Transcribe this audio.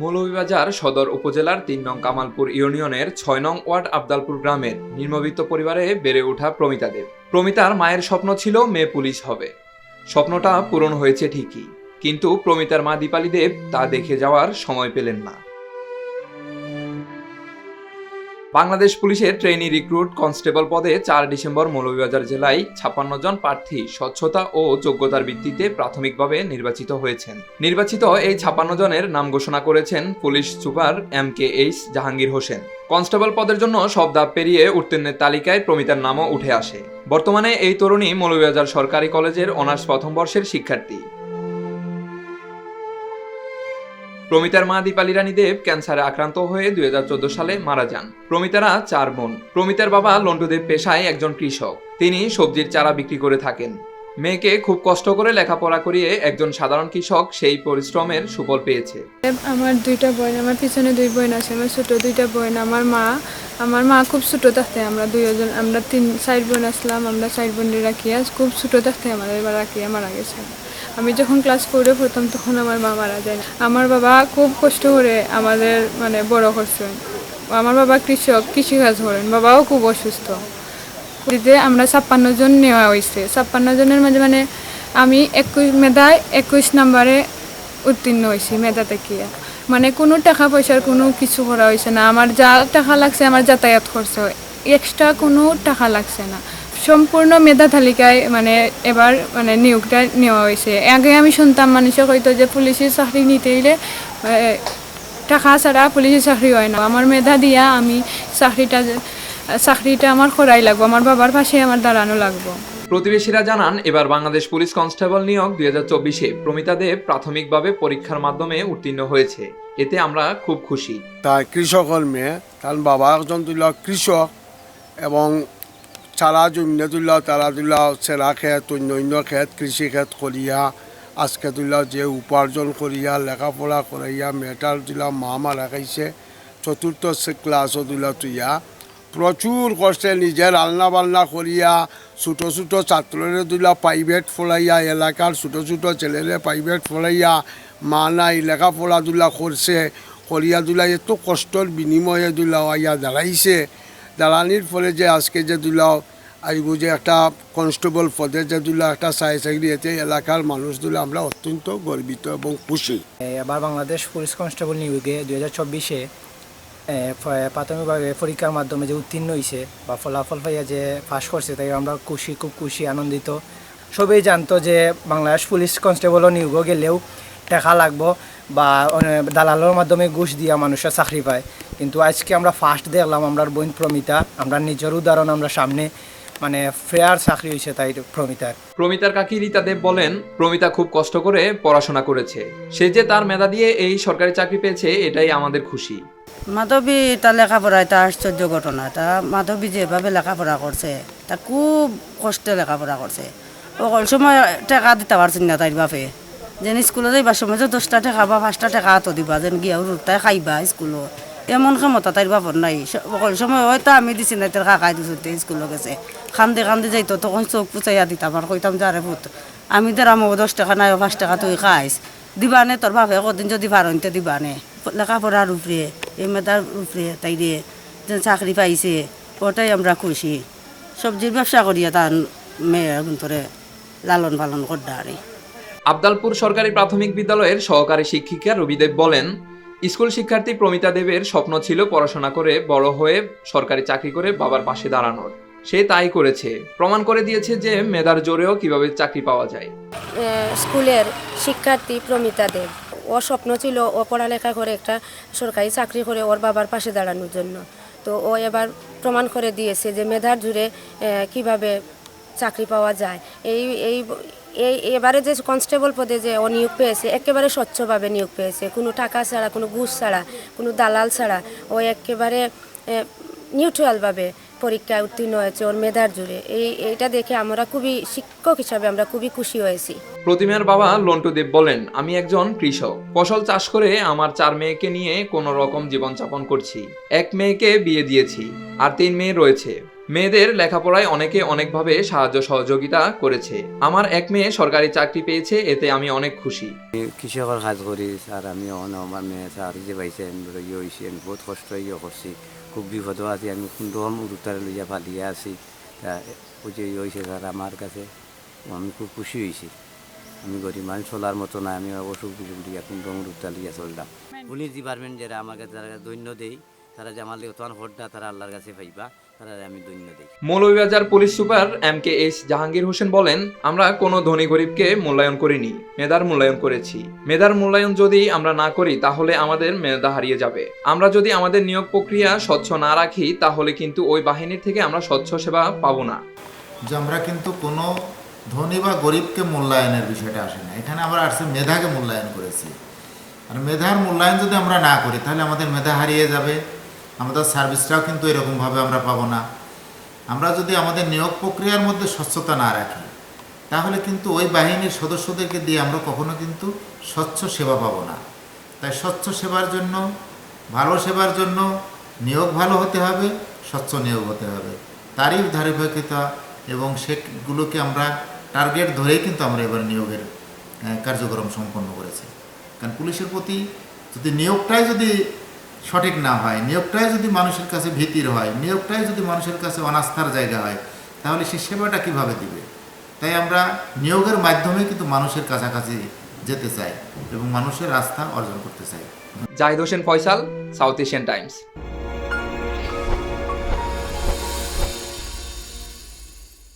মৌলভীবাজার সদর উপজেলার তিন নং কামালপুর ইউনিয়নের ছয় নং ওয়ার্ড আবদালপুর গ্রামের নির্মবিত্ত পরিবারে বেড়ে ওঠা প্রমিতা দেব প্রমিতার মায়ের স্বপ্ন ছিল মেয়ে পুলিশ হবে। স্বপ্নটা পূরণ হয়েছে ঠিকই। কিন্তু প্রমিতার মা দীপালি দেব তা দেখে যাওয়ার সময় পেলেন না। বাংলাদেশ পুলিশের ট্রেনি রিক্রুট কনস্টেবল পদে চার ডিসেম্বর মৌলভীবাজার জেলায় ছাপ্পান্ন জন প্রার্থী স্বচ্ছতা ও যোগ্যতার ভিত্তিতে প্রাথমিকভাবে নির্বাচিত হয়েছেন। নির্বাচিত এই ছাপ্পান্ন জনের নাম ঘোষণা করেছেন police super M K H Jahangir Hossain. Constable পদের জন্য সব ধাপ পেরিয়ে উত্তীর্ণের তালিকায় প্রমিতার নামও উঠে আসে। বর্তমানে এই তরুণী মৌলভীবাজার সরকারি কলেজের অনার্স প্রথম বর্ষের শিক্ষার্থী। প্রমিতার মা দীপালি রানী দেব ক্যান্সারে আক্রান্ত হয়ে দুই হাজার চোদ্দ সালে মারা যান। প্রমিতারা চার বোন। প্রমিতার বাবা লন্টুদেব পেশায় একজন কৃষক। তিনি সবজির চারা বিক্রি করে থাকেন। মেয়েকে খুব কষ্ট করে লেখাপড়া করিয়ে একজন সাধারণ কৃষক সেই পরিশ্রমের সুফল পেয়েছে। আমার দুইটা বোন, আমার পিছনে দুই বোন আছে, আমার ছোট দুইটা বোন, আমার মা আমার মা খুব ছোট থাকতে আমরা দুইজন, আমরা তিন, চার বোন আসলাম, আমরা চার বোন রাখিয়া খুব ছোট থাকতে আমাদের রাখিয়া মারা গেছে। আমি যখন ক্লাস ফোরে পড়তাম, তখন আমার মা মারা যায় আমার বাবা খুব কষ্ট করে আমাদের মানে বড় করছেন। আমার বাবা কৃষক, কৃষিকাজ করেন। বাবাও খুব অসুস্থ। দিতে আমরা ছাপ্পান্ন জন নেওয়া হয়েছে ছাপ্পান্ন জনের মাঝে মানে আমি একুশ, মেধায় একুশ নাম্বারে উত্তীর্ণ হয়েছি মেধা থেকে। মানে কোনো টাকা পয়সার কোনো কিছু করা হয়েছে না। আমার যা টাকা লাগছে, আমার যাতায়াত খরচ এক্সট্রা কোনো টাকা লাগছে না। সম্পূর্ণ মেধা তালিকায় মানে এবার মানে নিয়োগটা নেওয়া হয়েছে। আগে আমি শুনতাম মানুষে হয়তো যে পুলিশের চাকরি নিতে গেলে টাকা ছাড়া পুলিশের চাকরি হয় না। আমার মেধা দিয়া আমি চাকরিটা চাকরিটা আমার করাই লাগবো আমার বাবার পাশে আমার দাঁড়ানো লাগবো। প্রতিবেশীরা জানান এবার বাংলাদেশ পুলিশ কনস্টেবল নিয়োগ দুই হাজার চব্বিশে প্রমিতা দেব প্রাথমিকভাবে পরীক্ষার মাধ্যমে উত্তীর্ণ হয়েছে। এতে আমরা খুব খুশি। তাই কৃষকের মেয়ে তার বাবা একজন কৃষক এবং চারা জমিনে তুল তারা তুল চেরা ক্ষেত অন্য অন্য ক্ষেত কৃষি ক্ষেত করিয়া, আজকে তুল যে উপার্জন করিয়া, লেখাপড়া করাইয়া মেয়েটার তুল মা মারা খাইছে চতুর্থ ক্লাসও তুল তুইয়া। প্রচুর কষ্টে নিজে রান্না বান্না করিয়া, ছোটো ছোটো ছাত্ররে তুলা প্রাইভেট ফলাইয়া এলাকার ছোটো ছোটো ছেলেরে প্রাইভেট ফলাইয়া মা নাই, লেখাপড়া দুলা করছে, করিয়া দুলা এত কষ্টর বিনিময়ে দুলা আইয়া দাঁড়াইছে। দাঁড়ানির ফলে যে আজকে যে দুলাও আইব যে একটা কনস্টেবল পদে যে দুলা একটা চাই চাকরি, এতে এলাকার মানুষগুলো আমরা অত্যন্ত গর্বিত এবং খুশি। এবার বাংলাদেশ পুলিশ কনস্টেবল নিয়োগে দুই হাজার চব্বিশে প্রাথমিকভাবে পরীক্ষার মাধ্যমে যে উত্তীর্ণ হয়েছে বা ফলাফল পাইয়া যে পাস করছে, তাই আমরা খুশি, খুব খুশি, আনন্দিত। সবাই জানতো যে বাংলাদেশ পুলিশ কনস্টেবলও নিয়োগ গেলেও টাকা লাগবো বা দালালের মাধ্যমে ঘুষ দিয়া মানুষের চাকরি পায়। কিন্তু আজকে আমরা ফার্স্ট দেখলাম আমরা বোন প্রমিতা আমরা নিজের উদাহরণ আমরা সামনে মানে ফেয়ার চাকরি হয়েছে তাই প্রমিতার। প্রমিতার কাকি রীতা দেব বলেন প্রমিতা খুব কষ্ট করে পড়াশোনা করেছে। সে যে তার মেধা দিয়ে এই সরকারি চাকরি পেয়েছে এটাই আমাদের খুশি। মাধবী তার লেখাপড়া এটা আশ্চর্য ঘটনা। তা মাধবী যেভাবে লেখাপড়া করছে তা খুব কষ্টে লেখাপড়া করছে। অকল সময় টাকা দিতে পারছেন না তাই বাপে। যেন স্কুলে যাইবার সময় যে দশটা টাকা বা পাঁচটা টাকা হাতও দিবা যেন গিয়া রুটাই খাইবা স্কুলত এমন ক্ষমতা তাইর বাপর নাই। সময় হয়তো আমি দিছি না তার কাকাই দিছো স্কুলে গেছে খান্দে খান্দে যাইতো তখন চোখ পুচাইয়া দিতাম আর কইতাম যারে পুত আমি তোর আমো দশ টাকা নাই, পাঁচ টাকা তুই খাইস দিবানে তোর বাপে? কদিন যদি পারনতে দিবানে লেখাপড়ার উপরে এই মেধার উপরে তাই দিয়ে, যে চাকরি পাইছে, ওটাই আমরা খুশি। সবজির ব্যবসা করিয়া তার মেয়ে অন্তরে লালন পালন করতে আরে আবদালপুর সরকারি প্রাথমিক বিদ্যালয়ের সহকারী শিক্ষিকা রবিদেব বলেন স্কুল শিক্ষার্থী প্রমিতা দেবের স্বপ্ন ছিল পড়াশোনা করে বড় হয়ে সরকারি চাকরি করে বাবার পাশে দাঁড়ানোর। সে তাই করেছে। প্রমাণ করে দিয়েছে যে মেধার জোরেও কীভাবে চাকরি পাওয়া যায়। স্কুলের শিক্ষার্থী প্রমিতা দেব। ও স্বপ্ন ছিল ও পড়ালেখা করে একটা সরকারি চাকরি করে ওর বাবার পাশে দাঁড়ানোর জন্য। তো ও এবার প্রমাণ করে দিয়েছে যে মেধার জুড়ে কীভাবে চাকরি পাওয়া যায়। এই এই এই এবারে যে কনস্টেবল পদে যে ও নিয়োগ পেয়েছে, একেবারে স্বচ্ছভাবে নিয়োগ পেয়েছে। কোনো টাকা ছাড়া, কোনো ঘুষ ছাড়া, কোনো দালাল ছাড়া ও একেবারে নিউট্রালভাবে পরীক্ষায় উত্তীর্ণ হয়েছে ওর মেধার জুড়ে এই, এইটা দেখে আমরা খুবই শিক্ষক হিসাবে আমরা খুবই খুশি হয়েছি। প্রতিমার বাবা লন্টু দেব বলেন, আমি একজন কৃষক। ফসল চাষ করে আমার চার মেয়েকে নিয়ে কোনো রকম জীবনযাপন করছি। এক মেয়েকে বিয়ে দিয়েছি, আর তিন মেয়ে রয়েছে। মেয়েদের লেখাপড়ায় অনেকে অনেকভাবে সাহায্য সহযোগিতা করেছে। আমার এক মেয়ে সরকারি চাকরি পেয়েছে এতে আমি অনেক খুশি। কৃষকের কাজ করি স্যার আমি আমার মেয়ে স্যার যে পাইছেন ইয়ে আমি বহুত কষ্ট ইয়ে করছি খুব বিপদ আছি আমি কোনরকম উরুতারে লইয়া ফালিয়া আছি। তা হয়েছে স্যার আমার কাছে আমি খুব খুশি হয়েছি আমি গরিব মানুষ চলার মতো না আমি অসুখ বিসুখ দিয়া কোনরকম উরুতা লিয়া চললাম পুলিশ ডিপার্টমেন্ট যারা আমাকে তারা দৈন্য দেই তারা যে আমার তোমার ভোটটা তারা আল্লাহর কাছে পাইবা। Moulvibazar police super M K S Jahangir Hossain বলেন আমরা কোনো ধনী গরিবকে মূল্যায়ন করিনি মেধার মূল্যায়ন করেছি। মেধার মূল্যায়ন যদি আমরা না করি তাহলে আমাদের মেধা হারিয়ে যাবে। আমরা যদি আমাদের নিয়োগ প্রক্রিয়া স্বচ্ছ না রাখি তাহলে কিন্তু ওই বাহিনীর থেকে আমরা স্বচ্ছ সেবা পাবো না। যে আমরা কিন্তু কোনো ধনী বা গরিবকে মূল্যায়নের বিষয়টা আসে না। এখানে আমরা আসছে মেধাকে মূল্যায়ন করেছি। আর মেধার মূল্যায়ন যদি আমরা না করি তাহলে আমাদের মেধা হারিয়ে যাবে। আমাদের সার্ভিসটাও কিন্তু এরকমভাবে আমরা পাবো না। আমরা যদি আমাদের নিয়োগ প্রক্রিয়ার মধ্যে স্বচ্ছতা না রাখি, তাহলে কিন্তু ওই বাহিনীর সদস্যদেরকে দিয়ে আমরা কখনো কিন্তু স্বচ্ছ সেবা পাবো না। তাই স্বচ্ছ সেবার জন্য, ভালো সেবার জন্য নিয়োগ ভালো হতে হবে, স্বচ্ছ নিয়োগ হতে হবে। তারই ধারাবাহিকতা এবং সেগুলোকে আমরা টার্গেট ধরেই কিন্তু আমরা এবার নিয়োগের কার্যক্রম সম্পন্ন করেছি। কারণ পুলিশের প্রতি যদি নিয়োগটাই যদি সঠিক না হয়, নিয়োগটাই যদি মানুষের কাছে ভীতির হয়, নিয়োগটাই যদি মানুষের কাছে অনাস্থার জায়গা হয়, তাহলে সে সেবাটা কীভাবে দিবে? তাই আমরা নিয়োগের মাধ্যমে কিন্তু মানুষের কাছাকাছি যেতে চাই এবং মানুষের আস্থা অর্জন করতে চাই। Zahid Hossain Faisal, South Asian Times.